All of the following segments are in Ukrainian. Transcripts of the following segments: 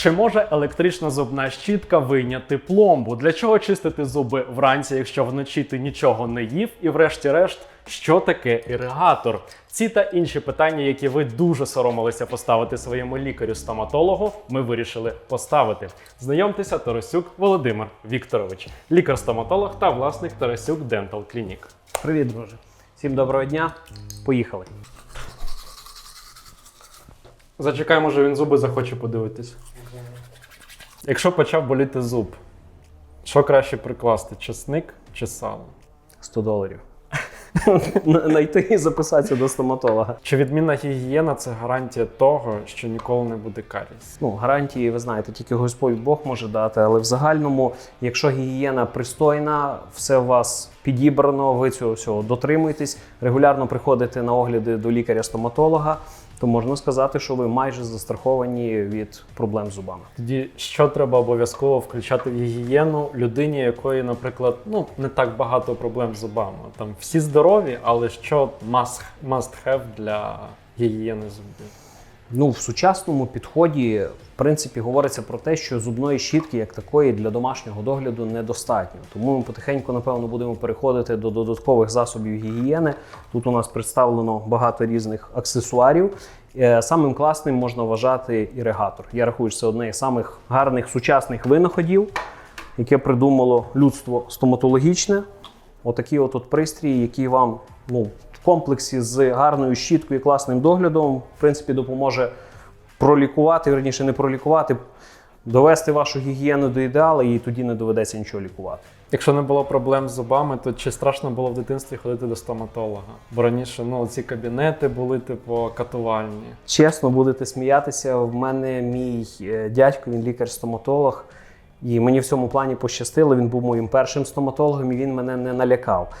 Чи може електрична зубна щітка вийняти пломбу? Для чого чистити зуби вранці, якщо вночі ти нічого не їв? І врешті-решт, що таке іригатор? Ці та інші питання, які ви дуже соромилися поставити своєму лікарю-стоматологу, ми вирішили поставити. Знайомтеся, Тарасюк Володимир Вікторович, лікар-стоматолог та власник Тарасюк Dental Clinic. Привіт, друже. Всім доброго дня. Поїхали. Зачекай, може він зуби захоче подивитись. Якщо почав боліти зуб, що краще прикласти? Чесник чи сало? 100 доларів. Найти і записатися до стоматолога. Чи відмінна гігієна це гарантія того, що ніколи не буде каріс? Ну, гарантії, ви знаєте, тільки Господь Бог може дати, але в загальному, якщо гігієна пристойна, все у вас підібрано, ви цього всього дотримуєтесь, регулярно приходите на огляди до лікаря-стоматолога, то можна сказати, що ви майже застраховані від проблем з зубами. Тоді що треба обов'язково включати в гігієну людині, якої, наприклад, ну не так багато проблем з зубами. Там всі здорові, але що must, must have для гігієни зубів? Ну, в сучасному підході, в принципі, говориться про те, що зубної щітки як такої для домашнього догляду недостатньо. Тому ми потихеньку, напевно, будемо переходити до додаткових засобів гігієни. Тут у нас представлено багато різних аксесуарів. Е, Самим класним можна вважати іригатор. Я рахую, що це одне із самих гарних сучасних винаходів, яке придумало людство стоматологічне. Отакий от, от пристрій, який вам ну, в комплексі з гарною щіткою і класним доглядом, в принципі, допоможе пролікувати, верніше не пролікувати, довести вашу гігієну до ідеалу, і тоді не доведеться нічого лікувати. Якщо не було проблем з зубами, то чи страшно було в дитинстві ходити до стоматолога? Бо раніше ну ці кабінети були типу катувальні. Чесно, будете сміятися. В мене мій е, дядько, він лікар-стоматолог, і мені в цьому плані пощастило. Він був моїм першим стоматологом і він мене не налякав.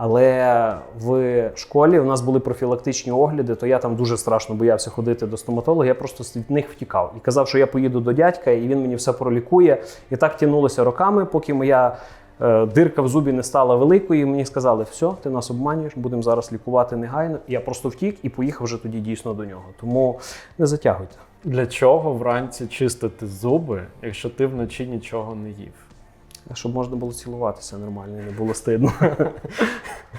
Але в школі у нас були профілактичні огляди, то я там дуже страшно боявся ходити до стоматолога. Я просто від них втікав і казав, що я поїду до дядька, і він мені все пролікує. І так тягнулося роками, поки моя е, дирка в зубі не стала великою. І мені сказали, все, ти нас обманюєш, будемо зараз лікувати негайно. Я просто втік і поїхав вже тоді дійсно до нього. Тому не затягуйте. Для чого вранці чистити зуби, якщо ти вночі нічого не їв? Щоб можна було цілуватися нормально, не було стидно.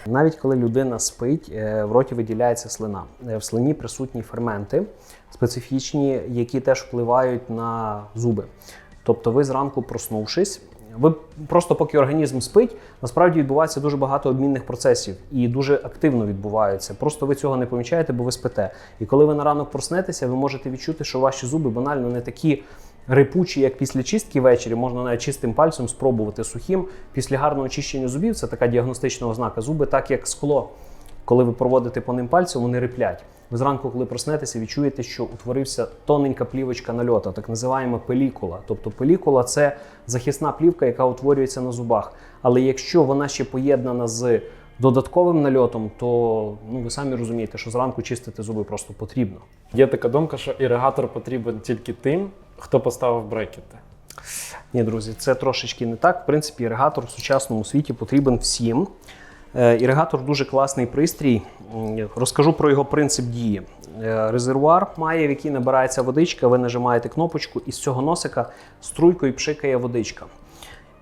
Навіть коли людина спить, е, в роті виділяється слина. Е, В слині присутні ферменти специфічні, які теж впливають на зуби. Тобто, ви зранку проснувшись, ви просто поки організм спить, насправді відбувається дуже багато обмінних процесів і дуже активно відбуваються. Просто ви цього не помічаєте, бо ви спите. І коли ви на ранок проснетеся, ви можете відчути, що ваші зуби банально не такі рипучі, як після чистки ввечері, можна навіть чистим пальцем спробувати сухим. Після гарного очищення зубів це така діагностична ознака. Зуби, так як скло. Коли ви проводите по ним пальцем, вони риплять. Ви зранку, коли проснетеся, відчуєте, що утворився тоненька плівочка нальота, так називаємо пелікула. Тобто пелікула це захисна плівка, яка утворюється на зубах. Але якщо вона ще поєднана з додатковим нальотом, то ну ви самі розумієте, що зранку чистити зуби просто потрібно. Є така думка, що іригатор потрібен тільки тим, хто поставив брекети. Ні, друзі, це трошечки не так. В принципі, іригатор в сучасному світі потрібен всім. Е, Іригатор дуже класний пристрій. Розкажу про його принцип дії. Е, Резервуар має, в який набирається водичка, ви нажимаєте кнопочку, і з цього носика струйкою пшикає водичка.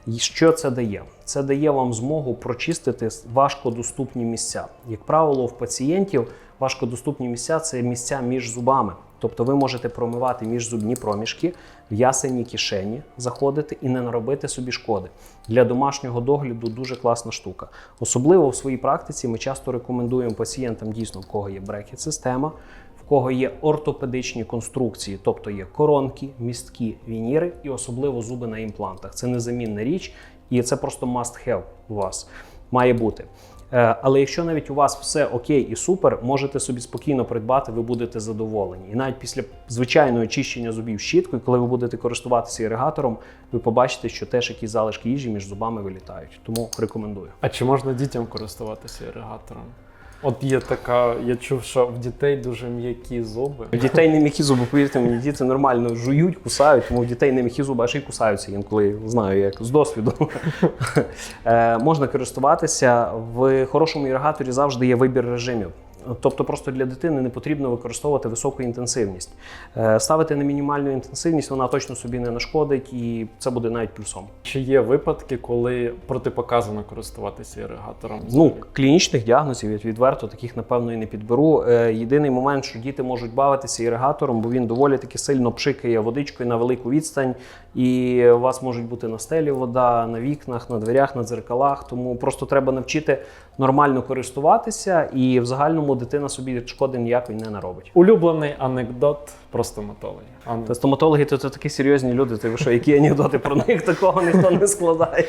І що це дає? Це дає вам змогу прочистити важкодоступні місця. Як правило, в пацієнтів важкодоступні місця це місця між зубами. Тобто ви можете промивати міжзубні проміжки, в ясені кишені заходити і не наробити собі шкоди. Для домашнього догляду дуже класна штука. Особливо в своїй практиці ми часто рекомендуємо пацієнтам дійсно, в кого є брекет-система, в кого є ортопедичні конструкції, тобто є коронки, містки, вініри і особливо зуби на імплантах. Це незамінна річ, і це просто must have у вас має бути. Е, Але якщо навіть у вас все окей і супер, можете собі спокійно придбати, ви будете задоволені. І навіть після звичайного очищення зубів щіткою, коли ви будете користуватися іригатором, ви побачите, що теж якісь залишки їжі між зубами вилітають. Тому рекомендую. А чи можна дітям користуватися іригатором? От є така, я чув, що в дітей дуже м'які зуби. У дітей не м'які зуби, повірте мені, діти нормально жують, кусають, тому в дітей не м'які зуби, а ще й кусаються інколи знаю, як з досвіду. Е, можна користуватися. В хорошому іригаторі завжди є вибір режимів. Тобто, просто для дитини не потрібно використовувати високу інтенсивність. Е, Ставити на мінімальну інтенсивність, вона точно собі не нашкодить, і це буде навіть плюсом. Чи є випадки, коли протипоказано користуватися іригатором? Ну, клінічних діагнозів відверто таких напевно і не підберу. Е, єдиний момент, що діти можуть бавитися іригатором, бо він доволі таки сильно пшикає водичкою на велику відстань, і у вас можуть бути на стелі вода, на вікнах, на дверях, на дзеркалах. Тому просто треба навчити нормально користуватися, і в загальному дитина собі шкоди ніякої не наробить. Улюблений анекдот про стоматологів. Ан- Та стоматологи то це такі серйозні люди. Ти ви що, які анекдоти про них такого ніхто не складає.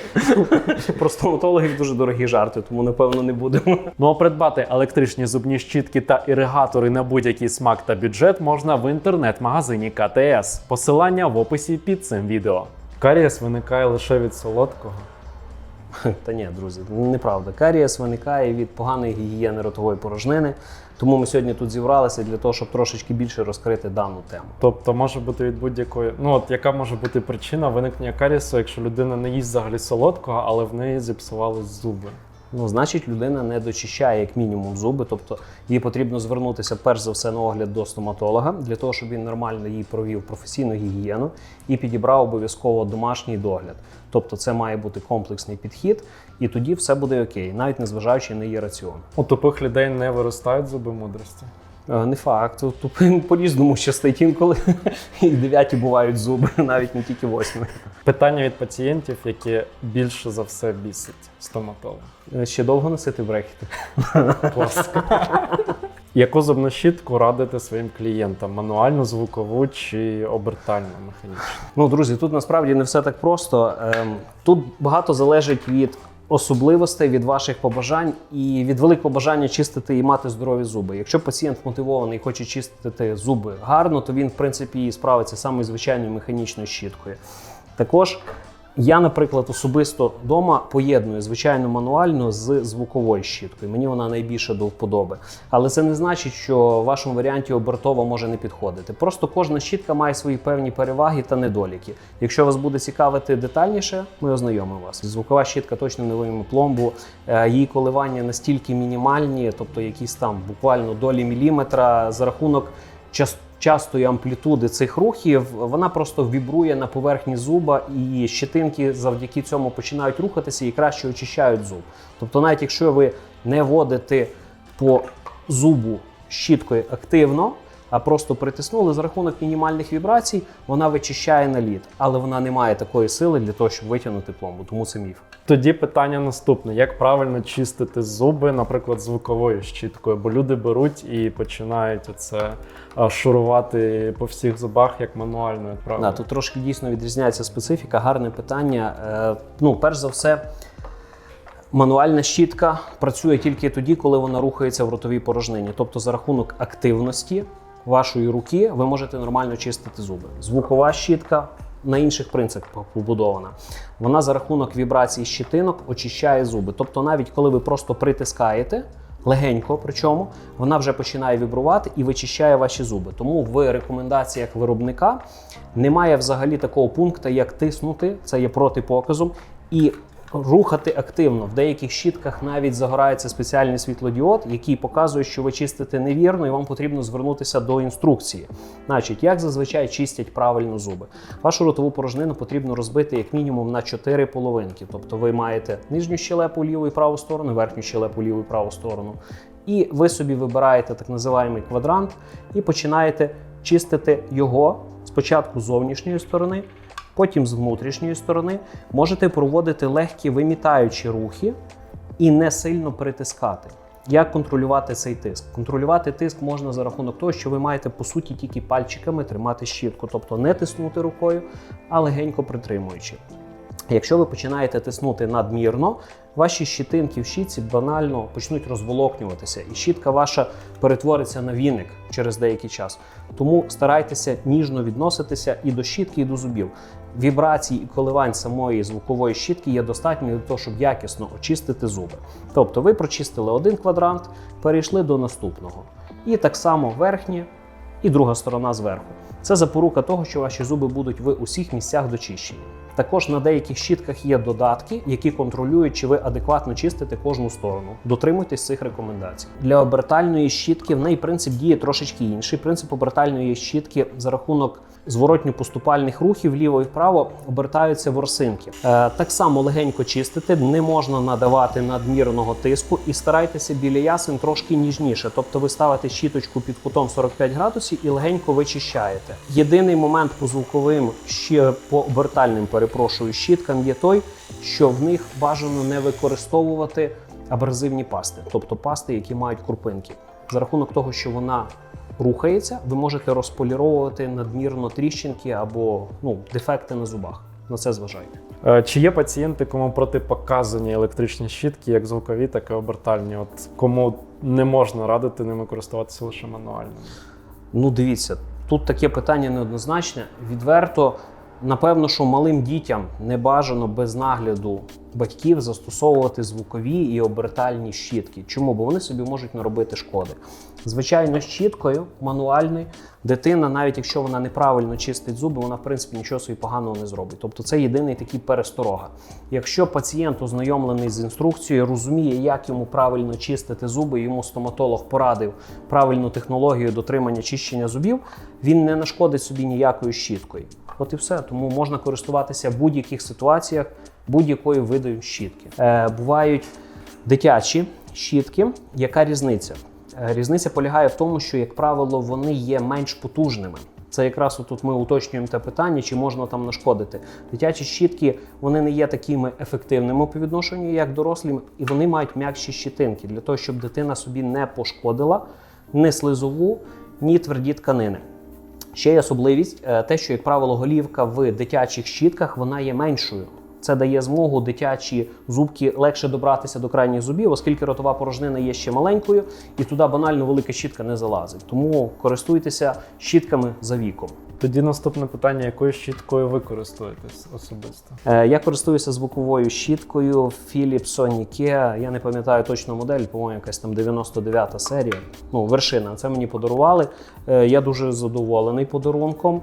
Про стоматологів дуже дорогі жарти, тому напевно не будемо. Ну а придбати електричні зубні щітки та іригатори на будь-який смак та бюджет можна в інтернет-магазині КТС. Посилання в описі під цим відео. Карієс виникає лише від солодкого. Та ні, друзі, неправда. Карієс виникає від поганої гігієни ротової порожнини. Тому ми сьогодні тут зібралися для того, щоб трошечки більше розкрити дану тему. Тобто може бути від будь-якої. Ну от яка може бути причина виникнення карісу, якщо людина не їсть взагалі солодкого, але в неї зіпсувались зуби. Ну, значить, людина не дочищає як мінімум зуби, тобто їй потрібно звернутися перш за все на огляд до стоматолога для того, щоб він нормально їй провів професійну гігієну і підібрав обов'язково домашній догляд. Тобто, це має бути комплексний підхід, і тоді все буде окей, навіть незважаючи на її раціон. У тупих людей не виростають зуби мудрості. Е, Не факт, тупим по-різному щастить інколи. І дев'яті бувають зуби, навіть не тільки восьми. Питання від пацієнтів, які більше за все бісить стоматолога. Е, Ще довго носити брекети? Класика. Яку зубну щітку радити своїм клієнтам? Мануальну, звукову чи обертальну механічну? Ну, друзі, тут насправді не все так просто. Ем, Тут багато залежить від особливостей, від ваших побажань і від великого бажання чистити і мати здорові зуби. Якщо пацієнт мотивований і хоче чистити зуби гарно, то він, в принципі, і справиться саме звичайною механічною щіткою. Також я, наприклад, особисто вдома поєдную звичайну мануальну з звуковою щіткою. Мені вона найбільше до вподоби. Але це не значить, що в вашому варіанті обертова може не підходити. Просто кожна щітка має свої певні переваги та недоліки. Якщо вас буде цікавити детальніше, ми ознайомимо вас. Звукова щітка точно не вийме пломбу. Е, Її коливання настільки мінімальні, тобто якісь там буквально долі міліметра за рахунок час- частої амплітуди цих рухів, вона просто вібрує на поверхні зуба, і щитинки завдяки цьому починають рухатися і краще очищають зуб. Тобто, навіть якщо ви не водите по зубу щіткою активно, просто притиснули за рахунок мінімальних вібрацій, вона вичищає наліт, але вона не має такої сили для того, щоб витягнути пломбу, тому це міф. Тоді питання наступне: як правильно чистити зуби, наприклад, звуковою щіткою? Бо люди беруть і починають це шурувати по всіх зубах як мануальною, Да, тут трошки дійсно відрізняється специфіка, гарне питання. Е, ну, перш за все, мануальна щітка працює тільки тоді, коли вона рухається в ротовій порожнині. Тобто, за рахунок активності вашої руки ви можете нормально чистити зуби. Звукова щітка. На інших принципах побудована. Вона за рахунок вібрацій щитинок очищає зуби. Тобто, навіть коли ви просто притискаєте легенько, причому вона вже починає вібрувати і вичищає ваші зуби. Тому в рекомендаціях виробника немає взагалі такого пункту, як тиснути, це є протипоказом, і рухати активно. В деяких щітках навіть загорається спеціальний світлодіод, який показує, що ви чистите невірно, і вам потрібно звернутися до інструкції. Значить, як зазвичай чистять правильно зуби. Вашу ротову порожнину потрібно розбити як мінімум на 4 половинки. Тобто ви маєте нижню щелепу ліву і праву сторону, верхню щелепу ліву і праву сторону. І ви собі вибираєте так називаємий квадрант і починаєте чистити його спочатку з зовнішньої сторони, потім з внутрішньої сторони. Можете проводити легкі вимітаючі рухи і не сильно притискати. Як контролювати цей тиск? Контролювати тиск можна за рахунок того, що ви маєте по суті тільки пальчиками тримати щітку, тобто не тиснути рукою, а легенько притримуючи. Якщо ви починаєте тиснути надмірно, ваші щитинки в щітці банально почнуть розволокнюватися, і щітка ваша перетвориться на віник через деякий час. Тому старайтеся ніжно відноситися і до щітки, і до зубів. Вібрацій і коливань самої звукової щітки є достатньо для того, щоб якісно очистити зуби. Тобто ви прочистили один квадрант, перейшли до наступного. І так само верхнє і друга сторона зверху. Це запорука того, що ваші зуби будуть в усіх місцях дочищені. Також на деяких щітках є додатки, які контролюють, чи ви адекватно чистите кожну сторону. Дотримуйтесь цих рекомендацій. Для обертальної щітки в неї принцип діє трошечки інший. Принцип обертальної щітки за рахунок зворотньо-поступальних рухів вліво і вправо обертаються ворсинки. Е, так само легенько чистити, не можна надавати надмірного тиску і старайтеся біля ясен трошки ніжніше. Тобто ви ставите щіточку під кутом 45 градусів і легенько вичищаєте. Єдиний момент по звуковим ще по обертальним перепрошую щіткам є той, що в них бажано не використовувати абразивні пасти, тобто пасти, які мають крупинки. За рахунок того, що вона рухається, ви можете розполіровувати надмірно тріщинки або ну, дефекти на зубах. На це зважайте. Е, Чи є пацієнти, кому протипоказані електричні щітки, як звукові, так і обертальні? От кому не можна радити ними користуватися лише мануально? Ну, дивіться, тут таке питання неоднозначне. Відверто, напевно, що малим дітям не бажано без нагляду батьків застосовувати звукові і обертальні щітки. Чому? Бо вони собі можуть наробити шкоди. Звичайно, щіткою мануальною дитина, навіть якщо вона неправильно чистить зуби, вона в принципі нічого собі поганого не зробить. Тобто це єдиний такий пересторога. Якщо пацієнт ознайомлений з інструкцією, розуміє, як йому правильно чистити зуби, йому стоматолог порадив правильну технологію дотримання чищення зубів, він не нашкодить собі ніякою щіткою. От і все. Тому можна користуватися в будь-яких ситуаціях будь-якою видою щітки. Е, бувають дитячі щітки. Яка різниця? Е, Різниця полягає в тому, що, як правило, вони є менш потужними. Це якраз тут ми уточнюємо те питання, чи можна там нашкодити. Дитячі щітки вони не є такими ефективними по відношенню, як дорослі, і вони мають м'якші щитинки для того, щоб дитина собі не пошкодила ні слизову, ні тверді тканини. Ще є особливість е, те, що, як правило, голівка в дитячих щітках вона є меншою. Це дає змогу дитячі зубки легше добратися до крайніх зубів, оскільки ротова порожнина є ще маленькою, і туди банально велика щітка не залазить. Тому користуйтеся щітками за віком. Тоді наступне питання: якою щіткою ви користуєтесь особисто? Е, Я користуюся звуковою щіткою Philips Sonicare. Я не пам'ятаю точно модель, по-моєму, якась там 99-та серія. Ну, вершина. Це мені подарували. Е, Я дуже задоволений подарунком.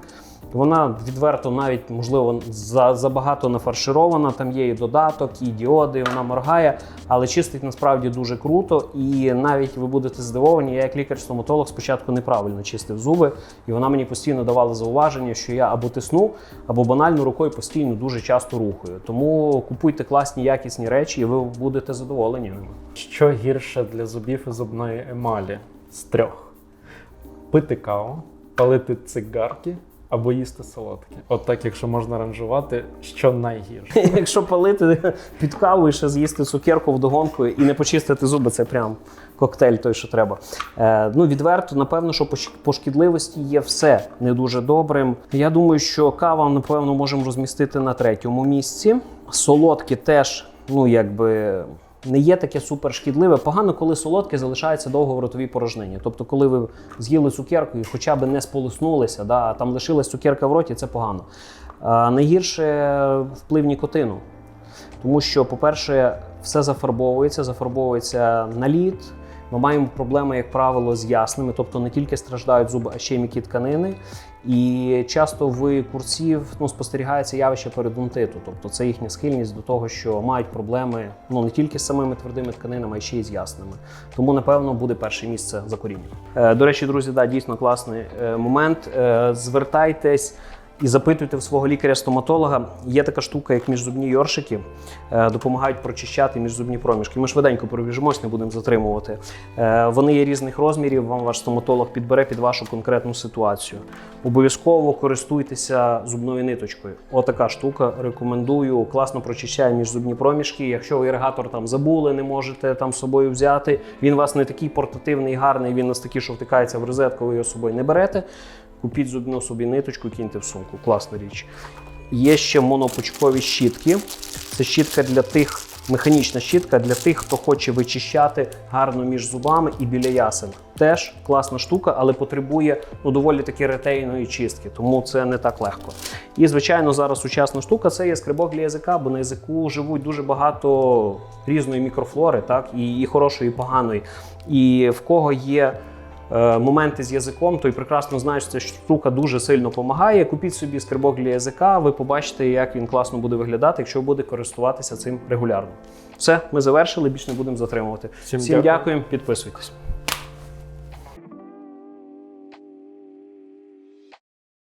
Вона відверто навіть, можливо, за- забагато нафарширована. Там є і додаток, і діоди, вона моргає, але чистить насправді дуже круто. І навіть ви будете здивовані, я як лікар-стоматолог спочатку неправильно чистив зуби, і вона мені постійно давала зауваження, що я або тисну, або банально рукою постійно дуже часто рухаю. Тому купуйте класні якісні речі, і ви будете задоволені ними. Що гірше для зубів і зубної емалі з трьох: пити каву, палити цигарки або їсти солодкі. От так, якщо можна ранжувати, що найгірше? Якщо палити під каву і ще з'їсти цукерку вдогонку і не почистити зуби, це прям коктейль той, що треба. Е, ну, відверто, напевно, що по шкідливості є все не дуже добрим. Я думаю, що кава, напевно, можемо розмістити на третьому місці. Солодкі теж, ну якби. Не є таке супер шкідливе. Погано, коли солодке залишається довго в ротовій порожнині. Тобто, коли ви з'їли цукерку і хоча б не сполоснулися, да, там лишилась цукерка в роті, це погано. А найгірше вплив нікотину. Тому що, по-перше, все зафарбовується, зафарбовується наліт. Ми маємо проблеми, як правило, з ясними, тобто не тільки страждають зуби, а ще й м'які тканини. І часто в курців ну, спостерігається явище передонтиту, тобто це їхня схильність до того, що мають проблеми ну не тільки з самими твердими тканинами, а ще й з ясними. Тому, напевно, буде перше місце за корінням. Е, до речі, друзі, да, дійсно класний е, момент. Е, звертайтесь і запитуйте в свого лікаря-стоматолога. Є така штука, як міжзубні йоршики, е, допомагають прочищати міжзубні проміжки. Ми швиденько пробіжимось, не будемо затримувати. Е, Вони є різних розмірів. Вам ваш стоматолог підбере під вашу конкретну ситуацію. Обов'язково користуйтеся зубною ниточкою. Отака штука. Рекомендую. Класно прочищає міжзубні проміжки. Якщо іригатор там забули, не можете там з собою взяти. Він у вас не такий портативний, гарний. Він у нас такий, що втикається в розетку, ви його з собою не берете. Купіть зубну собі ниточку, киньте в сумку. Класна річ. Є ще монопучкові щітки. Це щітка для тих, механічна щітка для тих, хто хоче вичищати гарно між зубами і біля ясен. Теж класна штука, але потребує ну, доволі таки ретейної чистки, тому це не так легко. І, звичайно, зараз сучасна штука це є скрибок для язика, бо на язику живуть дуже багато різної мікрофлори, так, і, і хорошої, і поганої. І в кого є моменти з язиком, то й прекрасно знаєш, що ця штука дуже сильно допомагає. Купіть собі скрибок для язика, ви побачите, як він класно буде виглядати, якщо буде користуватися цим регулярно. Все, ми завершили, більше не будемо затримувати. Всім Всім дякую. дякуємо, підписуйтесь.